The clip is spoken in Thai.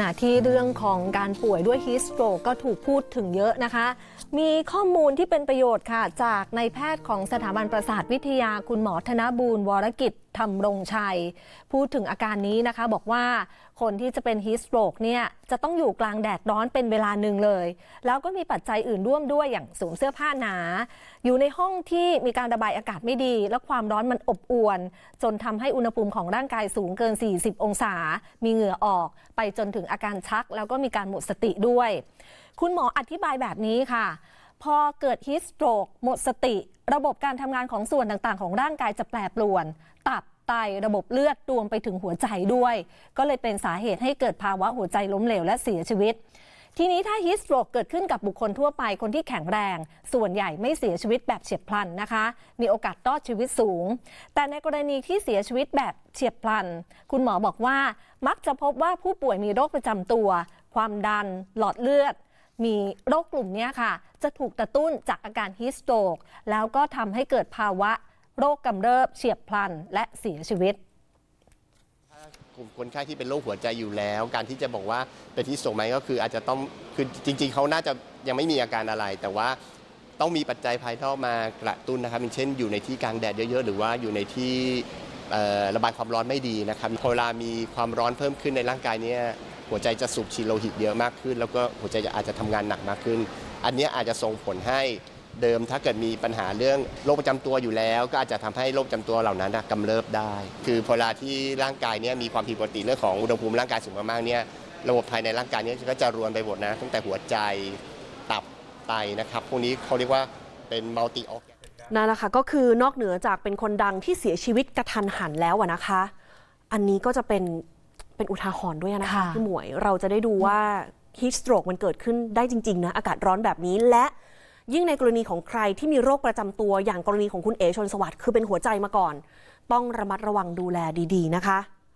ขณะที่เรื่องของการป่วยด้วยฮีสโตรกก็ถูกพูดถึงเยอะนะคะ มีข้อมูลที่เป็นประโยชน์ค่ะ จากในแพทย์ของสถาบันประสาทวิทยาคุณหมอธนบูรณ์วรกิจธรรมรงชัย พูดถึงอาการนี้นะคะ บอกว่าคนที่จะเป็นฮีสโตรกเนี่ยจะต้องอยู่กลางแดดร้อนเป็นเวลาหนึ่งเลย แล้วก็มีปัจจัยอื่นร่วมด้วยอย่างสวมเสื้อผ้าหนา อยู่ในห้องที่มีการระบายอากาศไม่ดี และความร้อนมันอบอวน จนทำให้อุณหภูมิของร่างกายสูงเกิน 40 องศา มีเหงื่อออกไปจนถึงอาการชัก แล้วก็มีการหมดสติด้วย คุณหมออธิบายแบบนี้ค่ะ พอเกิดฮิสโตรกหมดสติ ระบบการทำงานของส่วนต่างๆ ของร่างกายจะแปรปรวน ตับไตระบบเลือดรวมไปถึงหัวใจด้วย ก็เลยเป็นสาเหตุให้เกิดภาวะหัวใจล้มเหลวและเสียชีวิต ทีนี้ถ้าฮิสโตรกเกิดขึ้นกับบุคคลทั่วไปคนที่แข็งแรง ส่วนใหญ่ไม่เสียชีวิตแบบเฉียบพลันนะคะ มีโอกาสรอดชีวิตสูง แต่ในกรณีที่เสียชีวิตแบบเฉียบพลัน คุณหมอบอกว่ามักจะพบว่าผู้ป่วยมีโรคประจำตัว ความดัน หลอดเลือด มีโรคกลุ่มนี้ค่ะ จะถูกกระตุ้นจากอาการฮิสโตรกแล้วก็ทำให้เกิดภาวะ โรคกำเริบเฉียบพลันและเสียชีวิต กลุ่มคนไข้ที่เป็นโรคหัวใจอยู่แล้ว การที่จะบอกว่าเป็นที่ส่งไหมก็คืออาจจะต้องคือจริง ๆเขาน่าจะยังไม่มีอาการอะไร แต่ว่าต้องมีปัจจัยภายนอกมากระตุ้นนะครับอย่างเช่น อยู่ในที่กลางแดดเยอะๆ หรือว่าอยู่ในที่ระบายความร้อนไม่ดีนะครับพอเวลามีความร้อนเพิ่มขึ้นในร่างกายเนี่ยหัวใจจะสูบฉีดโลหิตเยอะมากขึ้น แล้วก็หัวใจจะอาจจะทำงานหนักมากขึ้น อันนี้อาจจะส่งผลให้ เดิมถ้าเกิดมีปัญหาเรื่องโรคประจำตัวอยู่แล้ว ก็อาจจะทำให้โรคประจำตัวเหล่านั้นน่ะกำเริบได้ คือพอเวลาที่ร่างกายเนี่ยมีความผิดปกติเรื่องของอุณหภูมิร่างกายสูงมากๆเนี่ยระบบภายในร่างกายเนี่ยก็จะรวนไปหมดนะตั้งแต่หัวใจตับไตนะครับพวกนี้เขาเรียกว่าเป็นมัลติออนั่นแหละค่ะก็คือนอกเหนือจากเป็นคนดังที่เสียชีวิตกระทันหันแล้วอะนะคะ อันนี้ก็จะเป็นเป็นอุทาหรณ์ด้วยนะคะค่ะ พี่หมวยเราจะได้ดูว่าฮีสโตรกมันเกิดขึ้นได้จริง ๆ นะ อากาศร้อนแบบนี้และ ยิ่งในกรณีของใครที่มีโรคประจำตัวอย่างกรณีของคุณเอชนสวัสดิ์คือเป็นหัวใจมาก่อน ต้องระมัดระวังดูแลดี ๆ นะคะ